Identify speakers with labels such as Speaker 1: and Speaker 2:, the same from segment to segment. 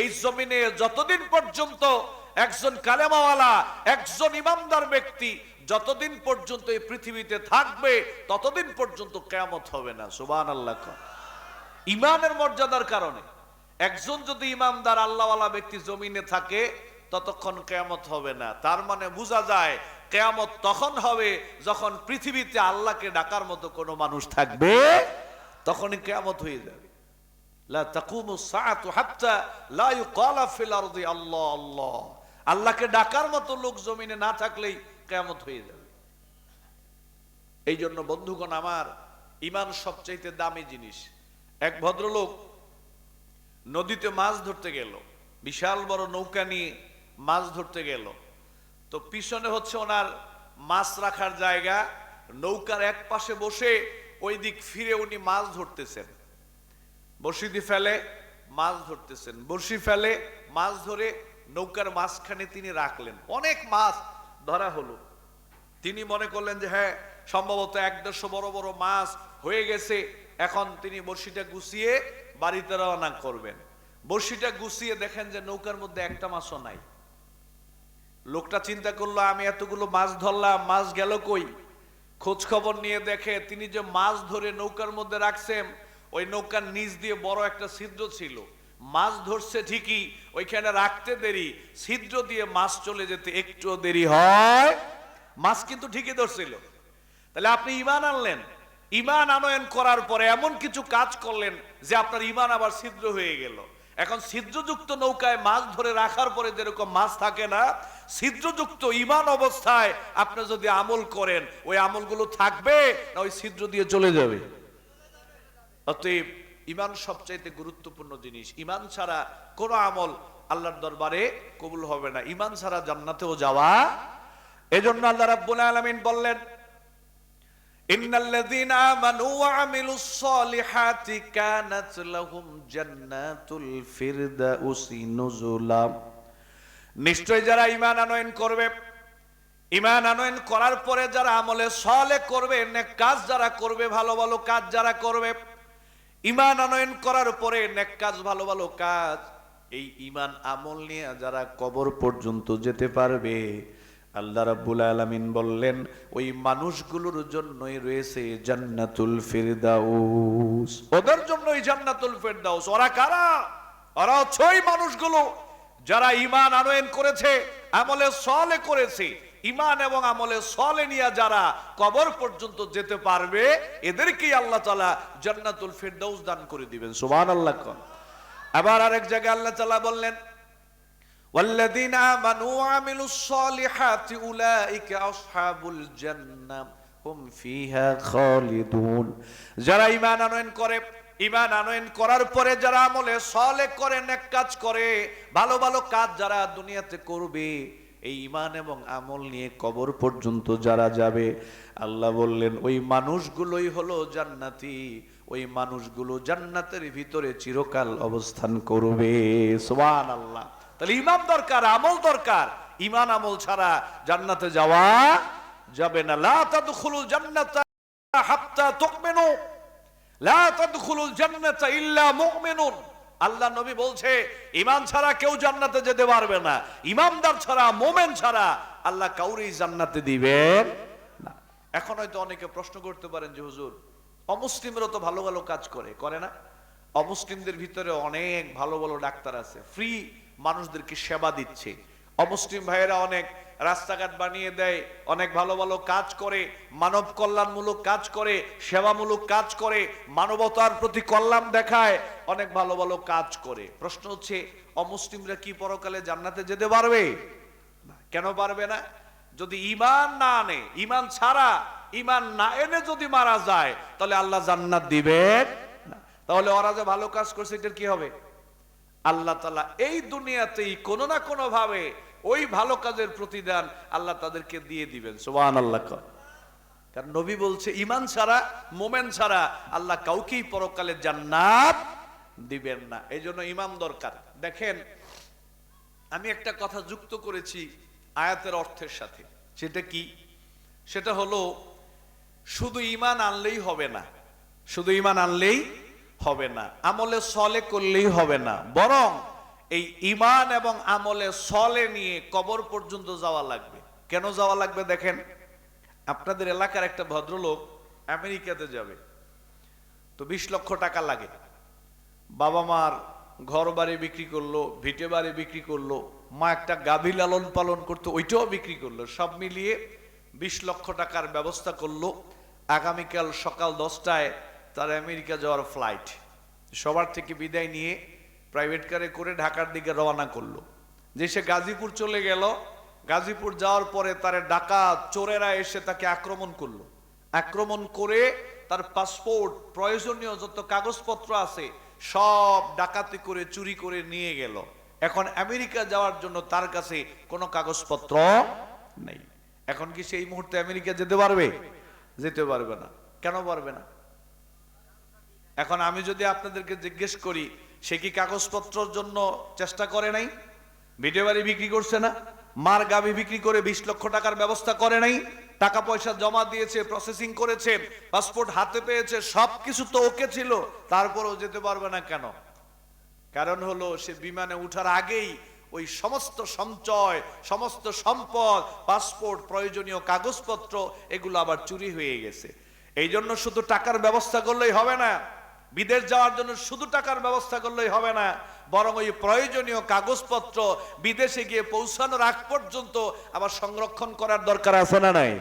Speaker 1: এই জমিনে যতদিন পর্যন্ত একজন কালেমাওয়ালা, একজন ইমামদার ব্যক্তি যতদিন পর্যন্ত এই পৃথিবীতে থাকবে, ততদিন পর্যন্ত কেয়ামত হবে না। সুবান আল্লাহ ইমানের মর্যাদার কারণে একজন যদি ইমামদার, আল্লাহওয়ালা ব্যক্তি জমিনে থাকে, ততক্ষণ কেয়ামত হবে না। তার মানে বোঝা যায়, কেয়ামত তখন হবে যখন পৃথিবীতে আল্লাহকে ডাকার মতো কোনো মানুষ থাকবে, তখনই কেয়ামত হয়ে যাবে। লা তাকুমু সাআতু হাত্তা লা ইউকালা ফিল আরদি, আল্লাহ আল্লাহ। আল্লাহকে ডাকার মতো লোক জমিনে না থাকলেই কেয়ামত হয়ে যাবে। এই জন্য বন্ধুগণ, আমার ইমান সবচাইতে দামি জিনিস। এক ভদ্রলোক নদীতে মাছ ধরতে গেল। বিশাল বড় নৌকা নিয়ে মাছ ধরতে গেল। তো পিছনে হচ্ছে ওনার মাছ রাখার জায়গা। নৌকার এক পাশে বসে ওই দিক ফিরে উনি মাছ ধরতেছেন। দিয়ে ফেলে, মাছ ধরতেছেন। বড়শি ফেলে, মাছ ধরে নৌকার মাঝখানে তিনি রাখলেন। অনেক মাছ ধরা হলো। তিনি মনে করলেন যে হ্যাঁ সম্ভবত এক দেড়শো বড় বড় মাছ হয়ে গেছে। এখন তিনি বড়শিটা গুছিয়ে বাড়িতে রওনা করবেন। বড়শিটা গুছিয়ে দেখেন যে, নৌকার মধ্যে একটা মাছও নাই। লোকটা চিন্তা করল, আমি এতগুলো মাছ ধরলাম, মাছ গেল কই? খোঁজ খবর নিয়ে দেখে তিনি যে মাছ ধরে নৌকার মধ্যে রাখছেন ওই নৌকার নিচ দিয়ে বড় একটা ছিদ্র ছিল। মাছ ধরছে ঠিকই, ওইখানে রাখতে দেরি। ছিদ্র দিয়ে মাছ চলে যেতে একটু দেরি হয়। মাছ কিন্তু ঠিকই ধরছিল। তাহলে আপনি ইমান আনলেন। ইমান আনয়ন করার পরে এমন কিছু কাজ করলেন যে আপনার ইমান আবার ছিদ্র হয়ে গেল। এখন ছিদ্রযুক্ত নৌকায় মাছ ধরে রাখার পরে যেরকম মাছ থাকে না, ছিদ্রযুক্ত ইমান অবস্থায় আপনি যদি আমল করেন, ওই আমলগুলো থাকবে না ওই ছিদ্র দিয়ে চলে যাবে? অতএব ইমান সবচাইতে গুরুত্বপূর্ণ জিনিস। ইমান ছাড়া কোনো আমল আল্লাহর দরবারে কবুল হবে না। ইমান ছাড়া জান্নাতেও যাওয়া এজন্য আল্লাহ রাব্বুল আলামিন বললেন, ইন্নাল্লাযীনা আমানু ওয়া আমিলুস সলিহাতি কানাত লাহুম জান্নাতুল ফিরদাউসি নিশ্চয় যারা ঈমান আনয়ন করবে, ঈমান আনয়ন করার পরে যারা আমলে সলে করবে, নেক কাজ যারা করবে, ভালো ভালো কাজ যারা করবে ঈমান আনয়ন করার পরে নেক কাজ, ভালো ভালো কাজ। এই ইমান আমল নিয়ে যারা কবর পর্যন্ত যেতে পারবে, আল্লাহ রাব্বুল আলামিন বললেন, ওই মানুষগুলোর জন্যই রয়েছে জান্নাতুল ফিরদাউস। ওদের জন্যই জান্নাতুল ফিরদাউস। ওরা কারা? ওরা হচ্ছে ওই মানুষগুলো যারা ঈমান আনয়ন করেছে, আমলে সলে করেছে। ঈমান এবং আমলে সলে নিয়ে যারা কবর পর্যন্ত যেতে পারবে এদেরকেই আল্লাহ তাআলা জান্নাতুল ফিরদাউস দান করে দিবেন সুবহানাল্লাহ কোন আবার আরেক জায়গায় আল্লাহ তাআলা বললেন والذين آمنوا وعملوا الصالحات أولئك أصحاب الجنة هم فيها خالدون যারা ঈমান আনয়ন করে ঈমান আনয়ন করার পরে যারা আমলে সলে করে নেক কাজ করে ভালো ভালো কাজ যারা দুনিয়াতে করবে এই ইমান এবং আমল নিয়ে কবর পর্যন্ত যারা যাবে, আল্লাহ বললেন, ওই মানুষগুলোই হলো জান্নাতি। ওই মানুষগুলো জান্নাতের ভিতরে চিরকাল অবস্থান করবে। সোয়ান আল্লাহ তাহলে ইমান দরকার, আমল দরকার। ইমান আমল ছাড়া জান্নাতে যাওয়া যাবে না। লা তাদখুলুল জান্নাতা হাত্তা তুমিনু। লা তাদখুলুল জান্নাতা ইল্লা মুমিনুন। আল্লাহ নবী বলছে ইমান ছাড়া কেউ জান্নাতে যেতে পারবে না। ইমামদার ছাড়া, মোমেন ছাড়া আল্লাহ কাউরেই জান্নাতে দিবেন না। এখন হয়তো অনেকে প্রশ্ন করতে পারেন যে, হুজুর, অমুসলিমরা তো ভালো ভালো কাজ করে করে না? অমুসলিমদের ভিতরে অনেক ভালো ভালো ডাক্তার আছে, ফ্রি মানুষদেরকে সেবা দিচ্ছে। অমুসলিম ভাইয়েরা অনেক রাস্তাঘাট বানিয়ে দেয়, অনেক ভালো ভালো কাজ করে, মানব কল্যাণমূলক কাজ করে, সেবামূলক কাজ করে, মানবতার প্রতি কল্যাণ দেখায়, অনেক ভালো ভালো কাজ করে। প্রশ্ন হচ্ছে, অমুসলিমরা কি পরকালে জান্নাতে যেতে পারবে? কেন পারবে না? যদি ইমান না আনে ইমান ছাড়া ইমান না এনে যদি মারা যায়, তাহলে আল্লাহ জান্নাত দিবেন তাহলে ওরা যে ভালো কাজ করছে, এটার কি হবে? আল্লাহ তালা এই দুনিয়াতেই কোনো না কোনো ভাবে ওই ভালো কাজের প্রতিদান আল্লাহ তাদেরকে দিয়ে দিবেন। সোহান আল্লাহ কারণ নবী বলছে ইমান ছাড়া, মোমেন ছাড়া আল্লাহ কাউকেই পরকালে জান্নাত দিবেন না। এই জন্য ইমান দরকার। দেখেন, আমি একটা কথা যুক্ত করেছি আয়াতের অর্থের সাথে। সেটা কি? সেটা হলো, শুধু ইমান আনলেই হবে না, শুধু ইমান আনলেই হবে না, আমলে সলে করলেই হবে না। বরং এই ইমান এবং আমলে সলে নিয়ে কবর পর্যন্ত যাওয়া লাগবে। কেন যাওয়া লাগবে দেখেন? আপনাদের এলাকার একটা ভদ্রলোক আমেরিকাতে যাবে। তো বিশ লক্ষ টাকা লাগে। বাবা মার ঘর বাড়ি বিক্রি করল, ভিটে বাড়ি বিক্রি করল, মা একটা গাভী লালন পালন করতো, ওইটাও বিক্রি করল। সব মিলিয়ে বিশ লক্ষ টাকার ব্যবস্থা করল। আগামীকাল সকাল দশটায় তার আমেরিকা যাওয়ার ফ্লাইট সবার থেকে বিদায় নিয়ে প্রাইভেট কারে করে ঢাকার দিকে রওনা করল। যে সে গাজীপুর চলে গেল, গাজীপুর যাওয়ার পরে তার ডাকাত চোরেরা এসে তাকে আক্রমণ করল। আক্রমণ করে তার পাসপোর্ট, প্রয়োজনীয় যত কাগজপত্র আছে, সব ডাকাতি করে, চুরি করে নিয়ে গেল। এখন আমেরিকা যাওয়ার জন্য তার কাছে কোনো কাগজপত্র নেই। এখন কি সেই মুহূর্তে আমেরিকা যেতে পারবে? যেতে পারবে না। কেন পারবে না? এখন আমি যদি আপনাদেরকে জিজ্ঞেস করি সে কি কাগজপত্রর জন্য চেষ্টা করে নাই? ভিডিও বাড়ি বিক্রি করছে না? মার গাভি বিক্রি করে বিশ লক্ষ টাকার ব্যবস্থা করে নাই? টাকা পয়সা জমা দিয়েছে প্রসেসিং করেছে পাসপোর্ট হাতে পেয়েছে সব কিছু তো ওকে ছিল, তারপরেও যেতে পারবে না কেন? কারণ হলো, সে বিমানে উঠার আগেই ওই সমস্ত সঞ্চয়, সমস্ত সম্পদ পাসপোর্ট প্রয়োজনীয় কাগজপত্র, এগুলো আবার চুরি হয়ে গেছে। এই জন্য শুধু টাকার ব্যবস্থা করলেই হবে না বিদেশ যাওয়ার জন্য শুধু টাকার ব্যবস্থা করলেই হবে না, বরং ওই প্রয়োজনীয় কাগজপত্র বিদেশে গিয়ে পৌঁছানোর আগ পর্যন্ত আবার সংরক্ষণ করার দরকার আছে না নাই?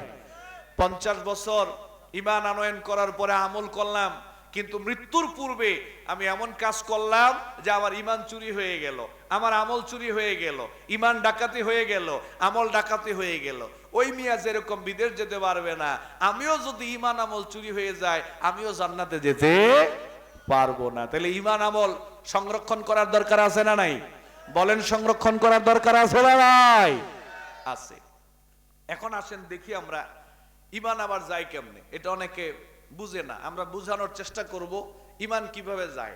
Speaker 1: পঞ্চাশ বছর ইমান আনয়ন করার পরে আমল করলাম, কিন্তু মৃত্যুর পূর্বে আমি এমন কাজ করলাম যে আমার ইমান চুরি হয়ে গেল, আমার আমল চুরি হয়ে গেল, ইমান ডাকাতি হয়ে গেল, আমল ডাকাতি হয়ে গেল। ওই মিয়া যেরকম বিদেশ যেতে পারবে না, আমিও যদি ইমান আমল চুরি হয়ে যায়, আমিও জান্নাতে যেতে পারব না। তাহলে ইমান আমল সংরক্ষণ করার দরকার আছে না নাই? বলেন সংরক্ষণ করার দরকার আছে না নাই? আছে। এখন আসেন দেখি আমরা ইমান আবার যায় কেমনে? এটা অনেকে বুঝে না। আমরা বুঝানোর চেষ্টা করব ইমান কীভাবে যায়।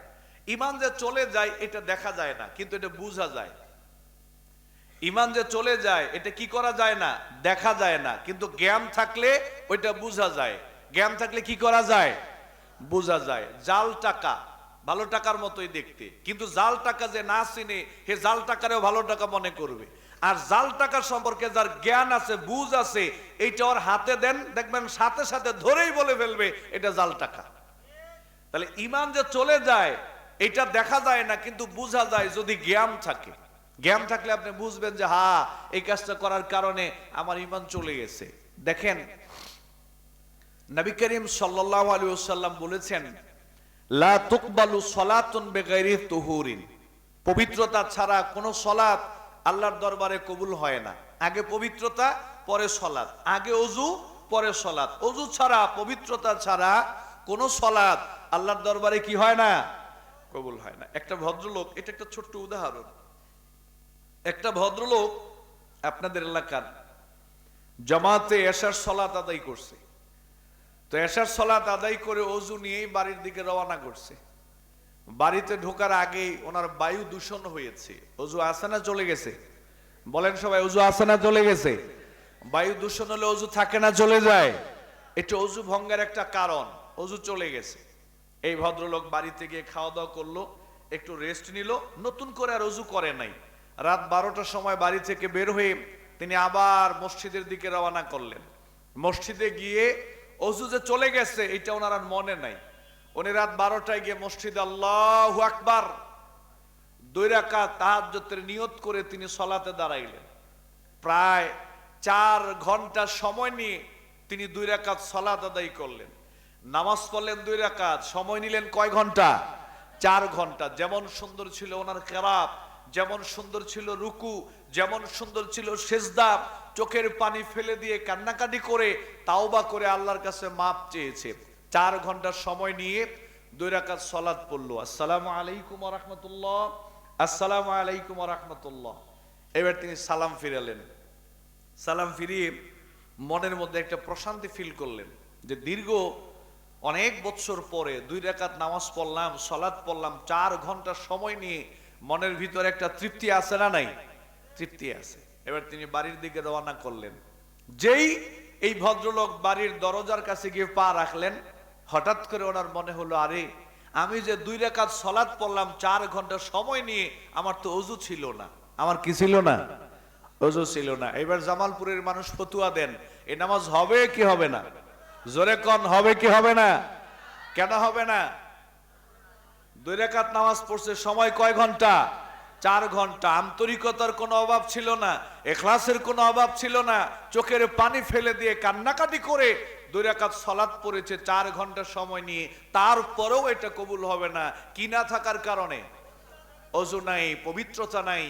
Speaker 1: ইমান যে চলে যায়, এটা দেখা যায় না, কিন্তু এটা বোঝা যায়। ইমান যে চলে যায়, এটা কি করা যায় না? দেখা যায় না। কিন্তু জ্ঞান থাকলে ওইটা বোঝা যায়। জ্ঞান থাকলে কি করা যায়? বোঝা যায়, জাল টাকা, ভালো টাকার মতোই দেখতে। কিন্তু জাল টাকা যে না চিনে, সে জাল টাকারেও ভালো টাকা মনে করবে। আর জাল টাকার সম্পর্কে যার জ্ঞান আছে, বুঝ আছে, এইটা ওর হাতে দেন, দেখবেন সাথে সাথে ধরেই বলে ফেলবে, এটা জাল টাকা। তাহলে ইমান যে চলে যায়, এটা দেখা যায় না, কিন্তু বোঝা যায় যদি জ্ঞান থাকে। জ্ঞান থাকলে আপনি বুঝবেন যে, হা, এই কাজটা করার কারণে আমার ইমান চলে গেছে। দেখেন নবী করিম সাল্লাল্লাহু আলাইহি ওয়াসাল্লাম বলেছেন, লা তুকবালু সালাতুন বিগাইরি তুহুরিন। পবিত্রতা ছাড়া কোনো সলাত আল্লাহর দরবারে কবুল হয় না। আগে পবিত্রতা, পরে সলাৎ আগে অজু পরে সলাৎ অজু ছাড়া, পবিত্রতা ছাড়া কোনো সলাৎ আল্লাহর দরবারে কি হয় না? কবুল হয় না। একটা ভদ্রলোক, এটা একটা ছোট্ট উদাহরণ। একটা ভদ্রলোক আপনাদের এলাকার জামাতে এশার সলাত আদায় করছে। তো এশার সলাত আদায় করে অজু নিয়েই বাড়ির দিকে রওনা করছে। বাড়িতে ঢোকার আগেই ওনার বায়ু দূষণ হয়েছে। অজু আসে না চলে গেছে? বলেন সবাই, অজু আসে না চলে গেছে? বায়ু দূষণ হলে অজু থাকে না চলে যায়? এটা অজু ভঙ্গের একটা কারণ। অজু চলে গেছে। এই ভদ্রলোক বাড়িতে গিয়ে খাওয়া দাওয়া করল, একটু রেস্ট নিল, নতুন করে আর অজু করে নাই। রাত বারোটার সময় বাড়ি থেকে বের হয়ে তিনি আবার মসজিদের দিকে রওনা করলেন। মসজিদে গিয়ে অজু যে চলে গেছে, এটা ওনার আর মনে নাই। উনি রাত বারোটায় গিয়ে মসজিদ আল্লাহ আকবার দুই রাকা তাহাজ্জতের নিয়ত করে তিনি সলাতে দাঁড়াইলেন। প্রায় চার ঘণ্টা সময় নিয়ে তিনি দুই রাকাত সলাত আদায় করলেন। নামাজ পড়লেন দুই রাকাত, সময় নিলেন কয় ঘণ্টা? চার ঘণ্টা। যেমন সুন্দর ছিল ওনার কেরাত, যেমন সুন্দর ছিল রুকু, যেমন সুন্দর ছিল সেজদা চোখের পানি ফেলে দিয়ে কান্নাকাটি করে, তাওবা করে আল্লাহর কাছে মাপ চেয়েছে। চার ঘণ্টা সময় নিয়ে দুই রাকাত সলাদ পড়ল। আসসালামু আলাইকুম রহমতুল্লাহ। আসসালামু আলাইকুম রহমতুল্লাহ। এবার তিনি সালাম ফিরালেন। সালাম ফিরিয়ে মনের মধ্যে একটা প্রশান্তি ফিল করলেন যে দীর্ঘ অনেক বছর পরে দুই রাকাত নামাজ পড়লাম সলাদ পড়লাম, চার ঘণ্টা সময় নিয়ে মনের ভিতরে একটা তৃপ্তি আছে না নাই? তৃপ্তি আছে। এবার তিনি বাড়ির দিকে রওনা করলেন। যেই এই ভদ্রলোক বাড়ির দরজার কাছে গিয়ে পা রাখলেন, হঠাৎ করে ওনার মনে হলো, আরে, আমি যে দুই রেখাত সলাদ পড়লাম, চার ঘণ্টা সময় নিয়ে আমার তো অজু ছিল না। আমার কি ছিল না? অজু ছিল না। এবার জামালপুরের মানুষ ফতুয়া দেন। এই নামাজ হবে কি হবে না? জোরে কন, হবে কি হবে না? কেন হবে না? দুই রেখাত নামাজ পড়ছে, সময় কয় ঘণ্টা? চার ঘণ্টা। আন্তরিকতার কোনো অভাব ছিল না, এখলাসের কোনো অভাব ছিল না। চোখের পানি ফেলে দিয়ে কান্নাকাটি করে দুই রেখাত সলাৎ পড়েছে চার ঘণ্টা সময় নিয়ে। তারপরেও এটা কবুল হবে না, কি না থাকার কারণে? অজু নাই, পবিত্রতা নাই,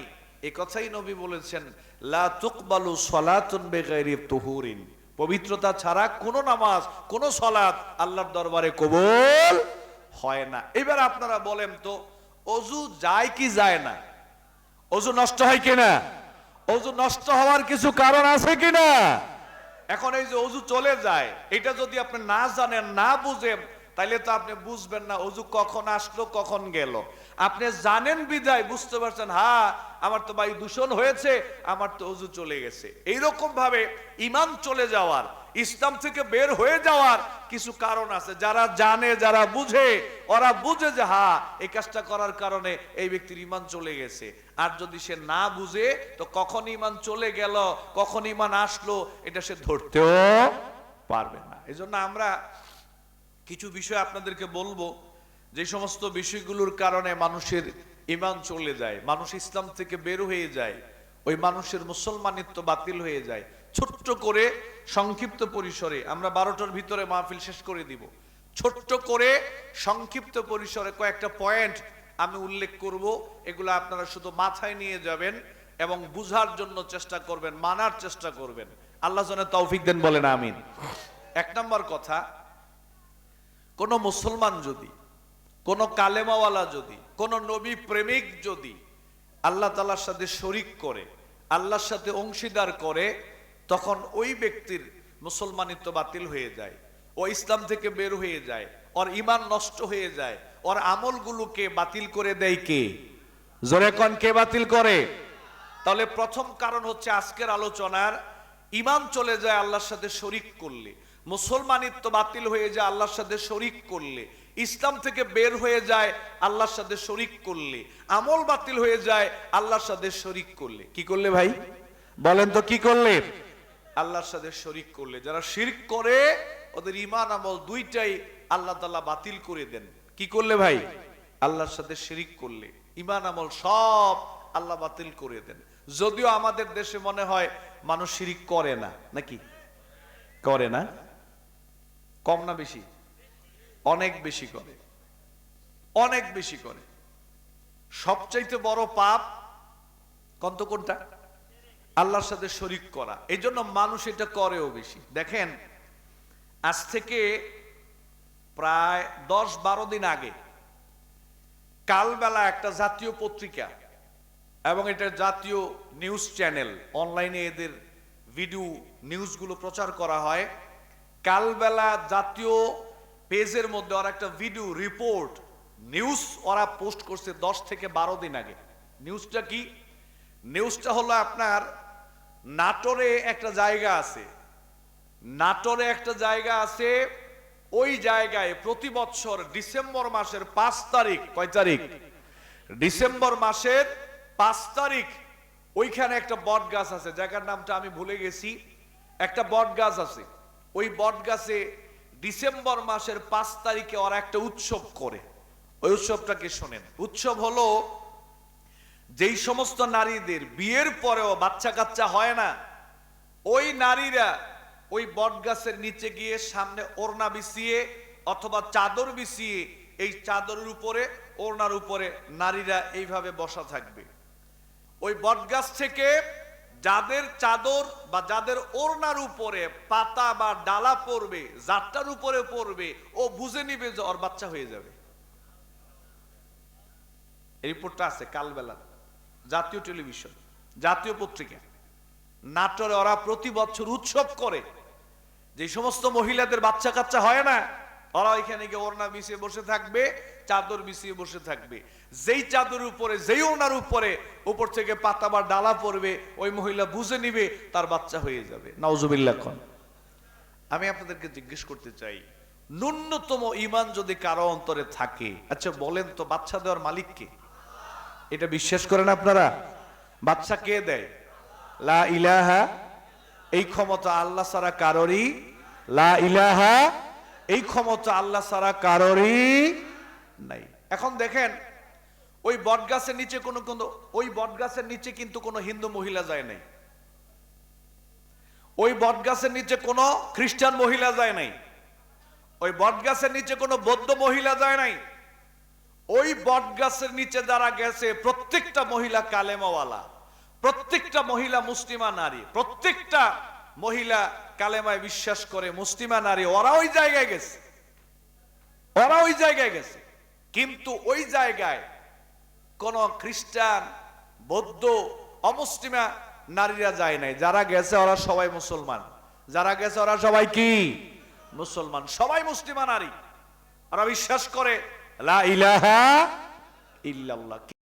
Speaker 1: এ কথাই নবী বলেছেন, লা তুকবালু সলাতুন বেগাইরি তুহুরিন। পবিত্রতা ছাড়া কোনো নামাজ, কোনো সলাত আল্লাহর দরবারে কবুল হয় না। এবার আপনারা বলেন তো, অজু যায় কি যায় না? অজু নষ্ট হয় কিনা? অজু নষ্ট হওয়ার কিছু কারণ আছে কিনা? এখন এই যে অজু চলে যায়, এটা যদি আপনি না জানেন, না বুঝেন, তাইলে তো আপনি বুঝবেন না অজু কখন আসলো, কখন গেল। আপনি জানেন বিদায়, বুঝতে পারছেন হ্যাঁ আমার তো বায়ু দূষণ হয়েছে, আমার তো অজু চলে গেছে। এইরকম ভাবে ইমান চলে যাওয়ার, ইসলাম থেকে বের হয়ে যাওয়ার কিছু কারণ আছে। যারা জানে, যারা বুঝে, ওরা বুঝে যে হ্যাঁ এই কাজটা করার কারণে এই ব্যক্তির ইমান চলে গেছে। আর যদি সে না বুঝে, তো কখন ইমান চলে গেল, কখন ইমান আসলো, এটা সে ধরতেও পারবে না। এই আমরা কিছু বিষয় আপনাদেরকে বলব, যে সমস্ত বিষয়গুলোর কারণে মানুষের ইমান চলে যায়, মানুষ ইসলাম থেকে বের হয়ে যায়, ওই মানুষের মুসলমানিত্ব বাতিল হয়ে যায়। ছোট্ট করে সংক্ষিপ্ত পরিসরে, আমরা বারোটার ভিতরে মাহফিল শেষ করে দিব। ছোট্ট করে সংক্ষিপ্ত পরিসরে কয়েকটা পয়েন্ট আমি উল্লেখ করব, এগুলো আপনারা শুধু মাথায় নিয়ে যাবেন এবং বুঝার জন্য চেষ্টা করবেন, মানার চেষ্টা করবেন। আল্লাহ যেন তৌফিক দেন বলেন, আমিন। এক নম্বর কথা, কোন মুসলমান যদি, কোন কালেমাওয়ালা যদি, কোন নবী প্রেমিক যদি আল্লাহ তালার সাথে শরিক করে, আল্লাহর সাথে অংশীদার করে, তখন ওই ব্যক্তির মুসলমানিত্ব বাতিল হয়ে যায়, ও ইসলাম থেকে বের হয়ে যায়, ওর ইমান নষ্ট হয়ে যায় ওর আমলগুলোকে বাতিল করে দেয় কে? জোরে কন কে বাতিল করে? তাহলে প্রথম কারণ হচ্ছে আজকের আলোচনার ইমান চলে যায় আল্লাহর সাথে শরিক করলে মুসলমানিত্ব বাতিল হয়ে যায় আল্লাহর সাথে শরিক করলে ইসলাম থেকে বের হয়ে যায় আল্লাহর সাথে শরিক করলে আমল বাতিল হয়ে যায় আল্লাহর সাথে শরিক করলে। কি করলে ভাই? বলেন তো কি করলে? আল্লাহর সাথে শরিক করলে। যারা শিরক করে ওদের ইমান আমল দুইটাই আল্লাহ তাআলা বাতিল করে দেন। কি করলে ভাই? আল্লাহর সাথে শিরিক করলে। ইমান আমল সব আল্লাহ বাতিল করে দেন। যদিও আমাদের দেশে মনে হয় মানুষ শিরিক করে না, নাকি? করে না? কম না বেশি? অনেক বেশি করে। অনেক বেশি করে। সবচাইতে বড় পাপ কন্ত কোনটা? আল্লাহর সাথে শরিক করা। এই জন্য মানুষ এটা করেও বেশি। দেখেন, আজ থেকে প্রায় দশ বারো দিন আগে, কালবেলা একটা জাতীয় পত্রিকা এবং এটা জাতীয় নিউজ চ্যানেল, অনলাইনে এদের ভিডিও নিউজগুলো প্রচার করা হয়। কালবেলা জাতীয় পেজের মধ্যে ওরা একটা ভিডিও রিপোর্ট, নিউজ ওরা পোস্ট করছে দশ থেকে বারো দিন আগে। নিউজটা কি? নিউজটা হলো আপনার নাটোরে একটা জায়গা আছে। নাটোরে একটা জায়গা আছে ওই জায়গায় প্রতি বছর ডিসেম্বর মাসের পাঁচ তারিখ, কয় তারিখ? ডিসেম্বর মাসের পাঁচ তারিখ ওইখানে একটা বট গাছ আছে, জায়গার নামটা আমি ভুলে গেছি। একটা বট গাছ আছে। ওই বট গাছে ডিসেম্বর মাসের পাঁচ তারিখে ওরা একটা উৎসব করে। ওই উৎসবটাকে শোনেন? উৎসব হলো যেই সমস্ত নারীদের বিয়ের পরেও বাচ্চা কাচ্চা হয় না, ওই নারীরা ওই বট গাছের নিচে গিয়ে সামনে ওড়না বিছিয়ে অথবা চাদর বিছিয়ে এই চাদরের উপরে, ওড়নার উপরে নারীরা এইভাবে বসা থাকবে। ওই বটগাছ থেকে যাদের চাদর বা যাদের ওড়নার উপরে পাতা বা ডালা পড়বে যারটার উপরে পড়বে, ও বুঝে নিবে যে ওর বাচ্চা হয়ে যাবে। রিপোর্টটা আছে কালবেলা জাতীয় টেলিভিশন, জাতীয় পত্রিকা। নাটোরে ওরা প্রতি বছর উৎসব করে। যে সমস্ত মহিলাদের বাচ্চা কাচ্চা হয় না, ওরা ওইখানে গিয়ে ওড়না বিছিয়ে বসে থাকবে, চাদর বিছিয়ে বসে থাকবে। যেই চাদর উপরে, যেই ওনার উপরে, উপর থেকে পাতা বা ডালা পড়বে, ওই মহিলা বুঝে নিবে তার বাচ্চা হয়ে যাবে। নওজুবিল্লাহ খান আমি আপনাদেরকে জিজ্ঞেস করতে চাই, ন্যূনতম ইমান যদি কারও অন্তরে থাকে আচ্ছা বলেন তো, বাচ্চা দেওয়ার মালিক কে? এটা বিশ্বাস করেন আপনারা? বাচ্চা কে দেয়? লা ইলাহা এই ক্ষমতা আল্লাহ সারা কারোরই লা ইলাহা, এই ক্ষমতা আল্লাহ সারা কারোরই নাই। এখন দেখেন, ওই বটগাছের নিচে কোনো কোনো, ওই বটগাছের নিচে কিন্তু কোনো হিন্দু মহিলা যায় নাই। ওই বটগাছের নিচে কোনো খ্রিস্টান মহিলা যায় নাই। ওই বটগাছের নিচে কোনো বৌদ্ধ মহিলা যায় নাই। ওই বটগাছের নিচে যারা গেছে, প্রত্যেকটা মহিলা কালেমাওয়ালা। প্রত্যেকটা মহিলা মুসলিমা নারী, প্রত্যেকটা মহিলা কালেমায় বিশ্বাস করে মুসলিমা নারী, ওরা ওই জায়গায় গেছে। ওরা ওই জায়গায় গেছে। কিন্তু ওই জায়গায় কোন খ্রিস্টান, বৌদ্ধ, অমুসলিমা নারীরা যায় নাই। যারা গেছে ওরা সবাই মুসলমান। যারা গেছে ওরা সবাই কি? মুসলমান। সবাই মুসলিমা নারী। ওরা বিশ্বাস করে, লা ইলাহা ইল্লাল্লাহ।